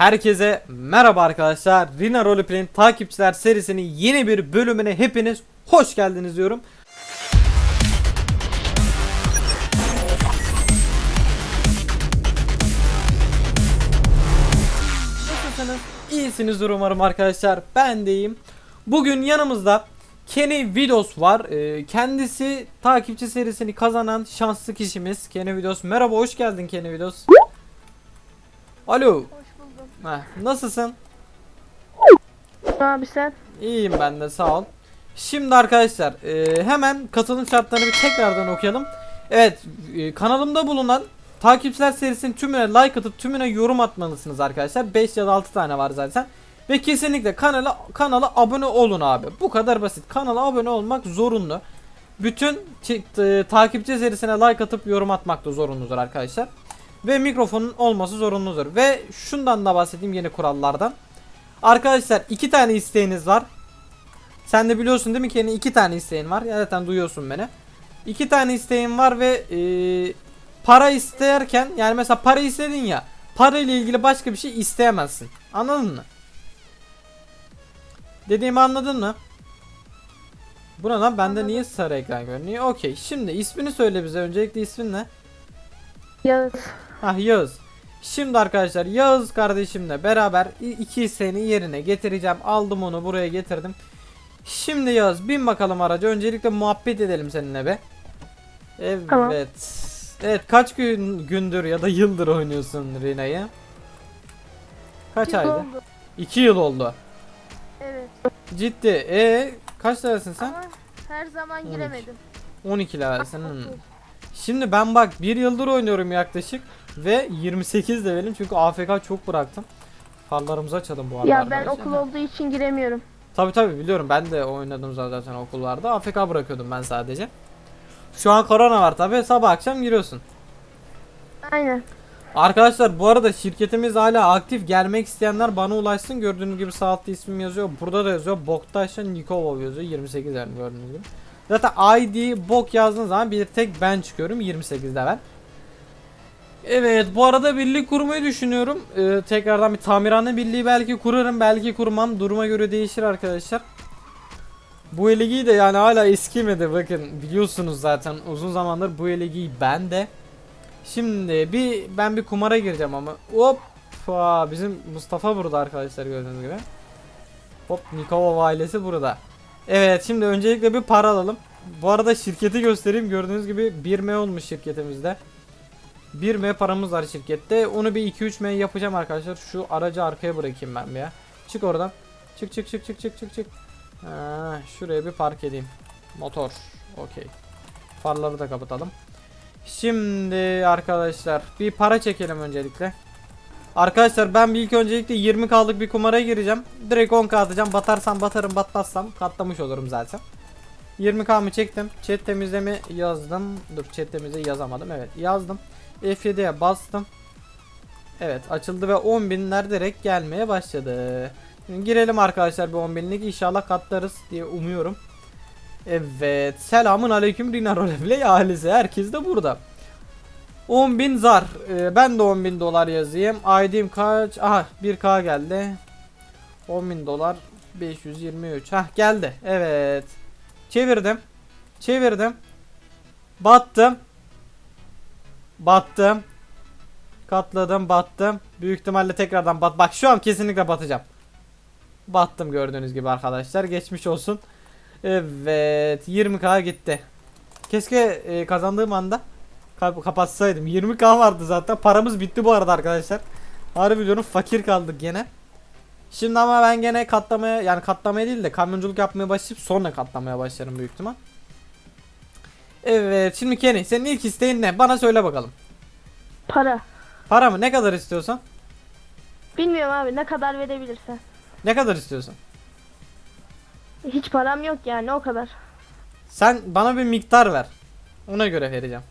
Herkese merhaba arkadaşlar. Rina Roleplay'in takipçiler serisinin yeni bir bölümüne hepiniz hoş geldiniz diyorum. Nasılsınız? İyisinizdir umarım arkadaşlar. Ben deyim. Bugün yanımızda Kenny Vidos var. Ee, kendisi takipçi serisini kazanan şanslı kişimiz. Kenny Vidos. Merhaba hoş geldin Kenny Vidos. Alo. Heh, nasılsın? Abi sen? İyiyim ben de sağ ol. Şimdi arkadaşlar e, hemen katılım şartlarını bir tekrardan okuyalım. Evet e, kanalımda bulunan takipçiler serisinin tümüne like atıp tümüne yorum atmalısınız arkadaşlar. 5 ya da 6 tane var zaten. Ve kesinlikle kanala kanala abone olun abi. Bu kadar basit. Kanala abone olmak zorunlu. Bütün e, takipçi serisine like atıp yorum atmak da zorunludur arkadaşlar. Ve mikrofonun olması zorunludur. Ve şundan da bahsedeyim yeni kurallardan. Arkadaşlar iki tane isteğiniz var. Sen de biliyorsun değil mi Kenny? iki tane isteğin var. Ya zaten duyuyorsun beni. İki tane isteğin var ve eee, para isterken yani mesela para istedin ya. Para ile ilgili başka bir şey isteyemezsin. Anladın mı? Dediğimi anladın mı? Bu ne lan? Bende niye sarı ekran görünüyor? Okey. Şimdi ismini söyle bize. Öncelikle ismin ne? Yağız. Hah Yağız. Şimdi arkadaşlar Yağız kardeşimle beraber iki isteğini yerine getireceğim. Aldım onu buraya getirdim. Şimdi Yağız bin bakalım araca. Öncelikle muhabbet edelim seninle be. Evet. Tamam. Evet kaç gün gündür ya da yıldır oynuyorsun Rina'yı? Kaç Kim aydır? oldu? 2 yıl oldu. Evet. Ciddi. E kaç lirasın sen? Ama her zaman 12. giremedim. 12 lirasın. Hmm. Şimdi ben bak bir yıldır oynuyorum yaklaşık ve 28 levelim çünkü AFK çok bıraktım. Farlarımızı açalım bu arada. Ya ben okul olduğu için giremiyorum. Tabi tabi biliyorum ben de oynadım zaten okullarda AFK bırakıyordum ben sadece. Şu an korona var tabi sabah akşam giriyorsun. Aynen. Arkadaşlar bu arada şirketimiz hala aktif gelmek isteyenler bana ulaşsın. Gördüğünüz gibi sağ altta ismim yazıyor. Burada da yazıyor. Boktaş'ın Nikova yazıyor. 28 yani gördüğünüz gibi. Zaten ID bok yazdığınız zaman bir tek ben çıkıyorum 28'de ben. Evet bu arada birlik kurmayı düşünüyorum. Ee, tekrardan bir tamirhane birliği belki kurarım belki kurmam. Duruma göre değişir arkadaşlar. Bu eligi de yani hala eskimedi bakın biliyorsunuz zaten uzun zamandır bu eligi bende. Şimdi bir ben bir kumara gireceğim ama hoppa bizim Mustafa burada arkadaşlar gördüğünüz gibi. Hop Nikova ailesi burada. Evet şimdi öncelikle bir para alalım. Bu arada şirketi göstereyim gördüğünüz gibi 1M olmuş şirketimizde. 1M paramız var şirkette. Onu bir 2-3M yapacağım arkadaşlar. Şu aracı arkaya bırakayım ben bir ya. Çık oradan. Çık çık çık çık çık çık çık. Şuraya bir park edeyim. Motor. Okey. Farları da kapatalım. Şimdi arkadaşlar bir para çekelim öncelikle. Arkadaşlar ben bir ilk öncelikle 20k'lık bir kumara gireceğim. Direkt 10k atacağım. Batarsam batarım batmazsam katlamış olurum zaten. 20k'mı çektim. Chat temizleme yazdım. Dur chat temizle yazamadım. Evet yazdım. F7'ye bastım. Evet açıldı ve 10.000'ler direkt gelmeye başladı. Şimdi girelim arkadaşlar bir 10.000'lik inşallah katlarız diye umuyorum. Evet. Selamun aleyküm Rina Roleplay ailesi. Herkes de burada. 10.000 zar. Ee, ben de 10.000 dolar yazayım. ID'm kaç? Aha 1K geldi. 10.000 dolar 523. Hah geldi. Evet. Çevirdim. Çevirdim. Battım. Battım. Katladım battım. Büyük ihtimalle tekrardan bat. Bak şu an kesinlikle batacağım. Battım gördüğünüz gibi arkadaşlar. Geçmiş olsun. Evet 20k gitti. Keşke e, kazandığım anda kap- kapatsaydım. 20k vardı zaten. Paramız bitti bu arada arkadaşlar. Harbi diyorum fakir kaldık gene. Şimdi ama ben gene katlamaya yani katlamaya değil de kamyonculuk yapmaya başlayıp sonra katlamaya başlarım büyük ihtimal. Evet şimdi Kenny senin ilk isteğin ne? Bana söyle bakalım. Para. Para mı? Ne kadar istiyorsan? Bilmiyorum abi ne kadar verebilirsen. Ne kadar istiyorsun? Hiç param yok yani o kadar. Sen bana bir miktar ver. Ona göre vereceğim.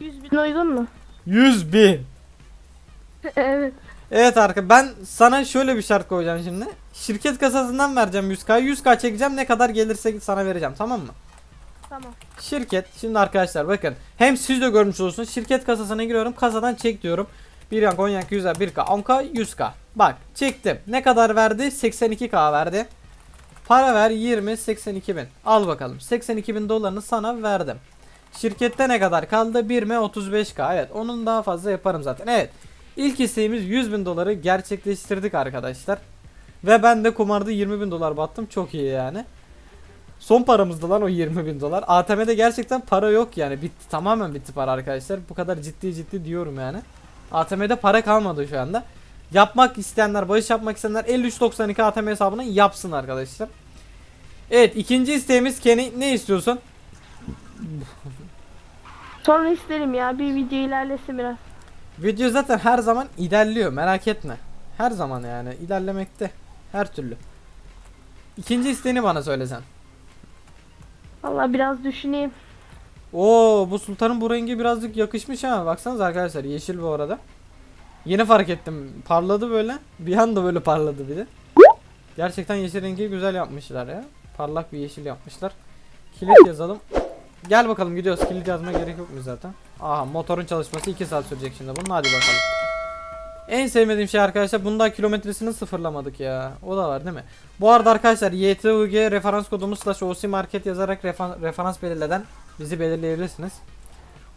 100 bin uygun mu? 100 bin. evet. Evet arka ben sana şöyle bir şart koyacağım şimdi. Şirket kasasından vereceğim 100k. 100k çekeceğim ne kadar gelirse sana vereceğim tamam mı? Tamam. Şirket şimdi arkadaşlar bakın hem siz de görmüş olursunuz şirket kasasına giriyorum kasadan çek diyorum. Bir yan konyak 100'e 1k 10k 100k. Bak çektim. Ne kadar verdi? 82k verdi. Para ver 20 82 bin. Al bakalım. 82 bin dolarını sana verdim. Şirkette ne kadar kaldı? 1 mi 35k. Evet onun daha fazla yaparım zaten. Evet. İlk isteğimiz 100 bin doları gerçekleştirdik arkadaşlar. Ve ben de kumarda 20 bin dolar battım. Çok iyi yani. Son paramızdı lan o 20 bin dolar. ATM'de gerçekten para yok yani. Bitti tamamen bitti para arkadaşlar. Bu kadar ciddi ciddi diyorum yani. ATM'de para kalmadı şu anda. Yapmak isteyenler, bağış yapmak isteyenler 5392 ATM hesabına yapsın arkadaşlar. Evet ikinci isteğimiz Kenny ne istiyorsun? Sonra isterim ya bir video ilerlesin biraz. Video zaten her zaman ilerliyor merak etme. Her zaman yani ilerlemekte. Her türlü. İkinci isteğini bana söylesen. Valla biraz düşüneyim. Oo bu sultanın bu rengi birazcık yakışmış ha. Baksanıza arkadaşlar yeşil bu arada. Yeni fark ettim. Parladı böyle. Bir anda böyle parladı bir de. Gerçekten yeşil rengi güzel yapmışlar ya. Parlak bir yeşil yapmışlar. Kilit yazalım. Gel bakalım gidiyoruz. Kilit yazmaya gerek yok mu zaten? Aha motorun çalışması 2 saat sürecek şimdi bunun. Hadi bakalım. En sevmediğim şey arkadaşlar bunda kilometresini sıfırlamadık ya. O da var değil mi? Bu arada arkadaşlar YTUG referans kodumuz slash OC market yazarak refer- referans belirleden bizi belirleyebilirsiniz.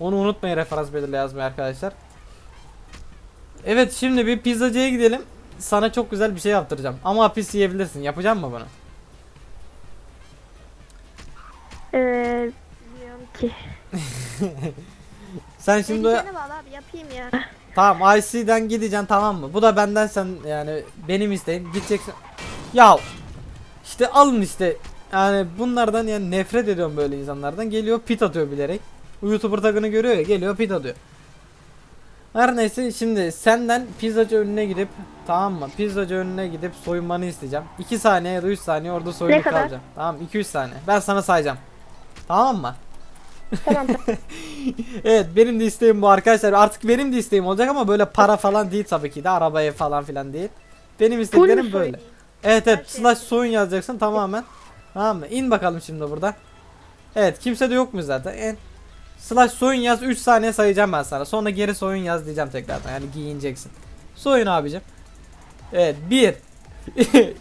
Onu unutmayın referans belirle yazmayı arkadaşlar. Evet şimdi bir pizzacıya gidelim. Sana çok güzel bir şey yaptıracağım. Ama hapis yiyebilirsin. Yapacağım mı bunu? Ee, bilmiyorum ki. Sen şimdi Şimdi... bağlı abi yapayım ya. tamam IC'den gideceksin tamam mı? Bu da benden sen yani benim isteğim. Gideceksin. Ya işte alın işte. Yani bunlardan yani nefret ediyorum böyle insanlardan. Geliyor pit atıyor bilerek. YouTuber tagını görüyor ya geliyor pit atıyor. Her neyse şimdi senden pizzacı önüne gidip tamam mı? Pizzacı önüne gidip soyunmanı isteyeceğim. 2 saniye ya da 3 saniye orada soyunup kadar? kalacağım. Tamam 2-3 saniye. Ben sana sayacağım. Tamam mı? Tamam Evet benim de isteğim bu arkadaşlar. Artık benim de isteğim olacak ama böyle para falan değil tabii ki de arabaya falan filan değil. Benim isteklerim böyle. Evet evet şey slash soyun yazacaksın tamamen. Tamam mı? İn bakalım şimdi burada. Evet kimse de yok mu zaten? En slash soyun yaz 3 saniye sayacağım ben sana. Sonra geri soyun yaz diyeceğim tekrardan. Yani giyineceksin. Soyun abicim. Evet 1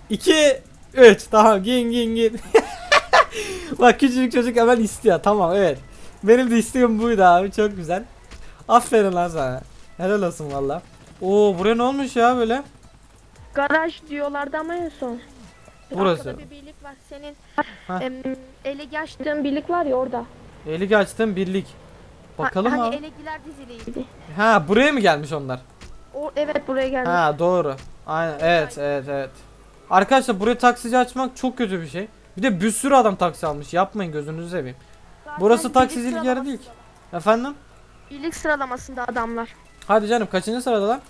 2 3 tamam giyin giyin giyin. Bak küçücük çocuk hemen istiyor. Tamam evet. Benim de isteğim buydu abi. Çok güzel. Aferin lan sana. Helal olsun valla. Oo buraya ne olmuş ya böyle? Garaj diyorlardı ama en son. Burası. Arkada bir birlik var senin. Ha. Em, ele açtığın birlik var ya orada. Eli açtım birlik. Bakalım ha, abi. Hani elegiler diziliydi. Ha buraya mı gelmiş onlar? O, evet buraya gelmiş. Ha doğru. Aynen evet evet evet. Arkadaşlar buraya taksici açmak çok kötü bir şey. Bir de bir sürü adam taksi almış. Yapmayın gözünüzü seveyim. Burası taksicilik yeri değil ki. Efendim? Birlik sıralamasında adamlar. Hadi canım kaçıncı sırada lan?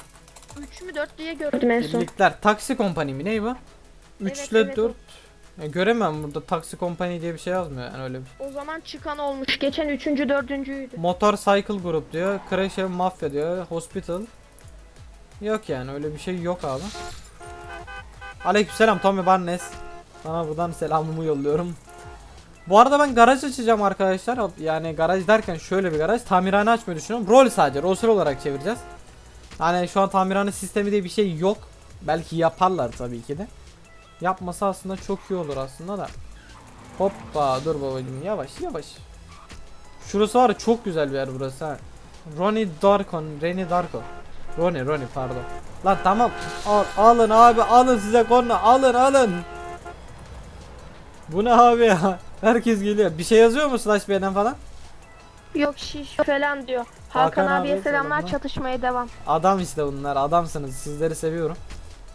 3 mü 4 diye gördüm en son. Birlikler. Taksi kompani mi ne bu? 3 Evet, ile evet, 4. Ya göremem burada taksi kompani diye bir şey yazmıyor yani öyle bir. O zaman çıkan olmuş. Geçen 3. 4.'üydü. Motorcycle Group diyor. Crash Ev Mafya diyor. Hospital. Yok yani öyle bir şey yok abi. Aleykümselam Tommy Barnes. Sana buradan selamımı yolluyorum. Bu arada ben garaj açacağım arkadaşlar. Yani garaj derken şöyle bir garaj. Tamirhane açmayı düşünüyorum. Rol sadece. Rol olarak çevireceğiz. Yani şu an tamirhane sistemi diye bir şey yok. Belki yaparlar tabii ki de. Yapması aslında çok iyi olur aslında da. Hoppa dur babacım yavaş yavaş. Şurası var çok güzel bir yer burası ha. Ronnie Darkon, Reni Darko. Ronnie, Ronnie pardon. Lan tamam. Al, alın abi alın size korna alın alın. Bu ne abi ya? Herkes geliyor. Bir şey yazıyor mu Slash B'den falan? Yok şiş falan diyor. Hakan Hakan, abiye selamlar selamlar. çatışmaya devam. Adam işte bunlar adamsınız sizleri seviyorum.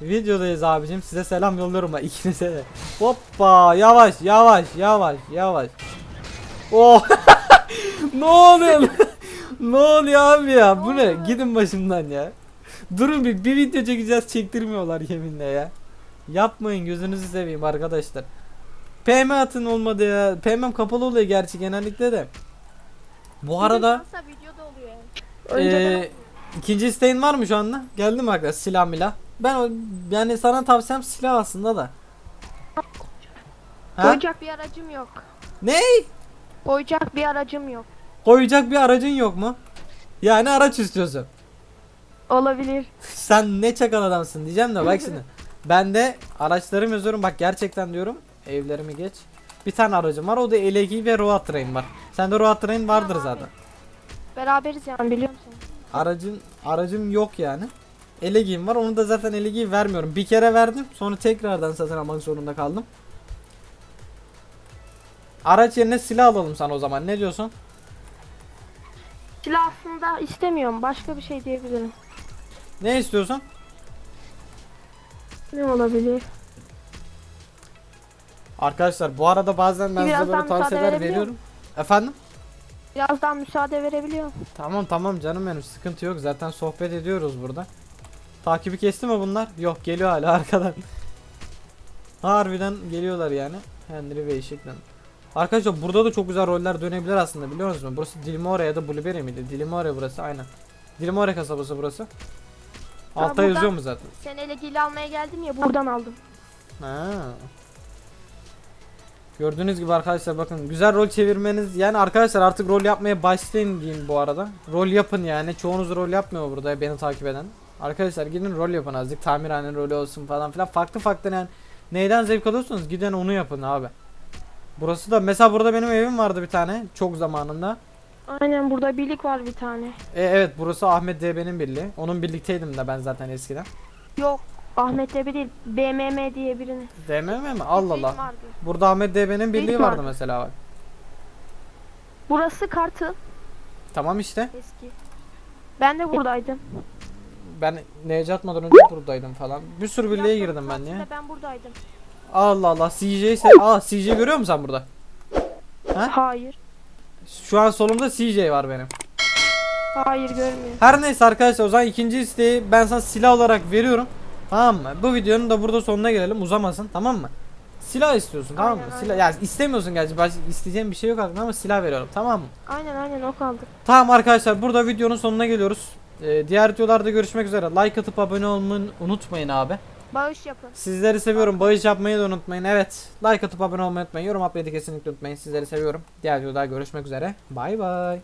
Videodayız abicim size selam yolluyorum ben ikinize de. Hoppa yavaş yavaş yavaş yavaş. Oh ne oluyor? lan? ne oluyor abi ya? Bu ne? Gidin başımdan ya. Durun bir, bir video çekeceğiz çektirmiyorlar yeminle ya. Yapmayın gözünüzü seveyim arkadaşlar. PM atın olmadı ya. PM kapalı oluyor gerçi genellikle de. Bu arada videoda oluyor. Önceden ee, ikinci isteğin var mı şu anda? Geldi mi arkadaş silah milah? Ben o, yani sana tavsiyem silah aslında da. Ha? koyacak bir aracım yok. Ne? Koyacak bir aracım yok. Koyacak bir aracın yok mu? Yani araç istiyorsun. Olabilir. Sen ne çakal adamsın diyeceğim de bak şimdi. Ben de araçlarımı yazıyorum bak gerçekten diyorum. Evlerimi geç. Bir tane aracım var o da LG ve Road Train var. Sende Road Train vardır Tamam abi. zaten. Beraberiz yani biliyor musun? Aracın aracım yok yani. LG'm var onu da zaten LG'yi vermiyorum. Bir kere verdim sonra tekrardan satın almak zorunda kaldım. Araç yerine silah alalım sana o zaman ne diyorsun? Silah aslında istemiyorum. Başka bir şey diyebilirim. Ne istiyorsun? Ne olabilir? Arkadaşlar bu arada bazen ben size Birazdan böyle müsaade tavsiyeler verebiliyor veriyorum. Efendim? Birazdan müsaade verebiliyorum. Tamam tamam canım benim sıkıntı yok zaten sohbet ediyoruz burada. Takibi kesti mi bunlar? Yok geliyor hala arkadan. Harbiden geliyorlar yani. Henry ve Işık'la. Arkadaşlar burada da çok güzel roller dönebilir aslında biliyor musunuz? Burası Dilimore ya da Blueberry miydi? Dilimore burası aynen. Dilimore kasabası burası. Altta yazıyor mu zaten? Sen elegili almaya geldim ya buradan aldım. Ha. Gördüğünüz gibi arkadaşlar bakın güzel rol çevirmeniz yani arkadaşlar artık rol yapmaya başlayın diyeyim bu arada. Rol yapın yani çoğunuz rol yapmıyor burada beni takip eden. Arkadaşlar gidin rol yapın azıcık tamirhane rolü olsun falan filan farklı farklı yani neyden zevk alıyorsunuz gidin onu yapın abi. Burası da mesela burada benim evim vardı bir tane çok zamanında. Aynen burada birlik var bir tane. E, evet burası Ahmet DB'nin birliği. Onun birlikteydim de ben zaten eskiden. Yok. Ahmet Ebi değil. BMM diye birini. DMM mi? Allah Allah. Vardı. Burada Ahmet DB'nin birliği Birlik vardı vardı. mesela bak. Burası Kartıl. Tamam işte. Eski. Ben de buradaydım. Ben neyce atmadan önce buradaydım falan. Bir sürü birliğe Yaptığım girdim ben tatilde ya. Ben buradaydım. Allah Allah CJ ise Aa CJ görüyor musun sen burada? Ha? Hayır. Şu an solumda CJ var benim. Hayır görmüyor. Her neyse arkadaşlar o zaman ikinci isteği ben sana silah olarak veriyorum. Tamam mı? Bu videonun da burada sonuna gelelim uzamasın tamam mı? Silah istiyorsun tamam mı? Aynen, Silah ya istemiyorsun gerçi baş, isteyeceğim bir şey yok aklımda ama silah veriyorum tamam mı? Aynen aynen o kaldı. Tamam arkadaşlar burada videonun sonuna geliyoruz. Ee, diğer videolarda görüşmek üzere. Like atıp abone olmayı unutmayın abi. Bağış yapın. Sizleri seviyorum. Bağış yapmayı da unutmayın. Evet. Like atıp abone olmayı unutmayın. Yorum atmayı da kesinlikle unutmayın. Sizleri seviyorum. Diğer videoda görüşmek üzere. Bay bay.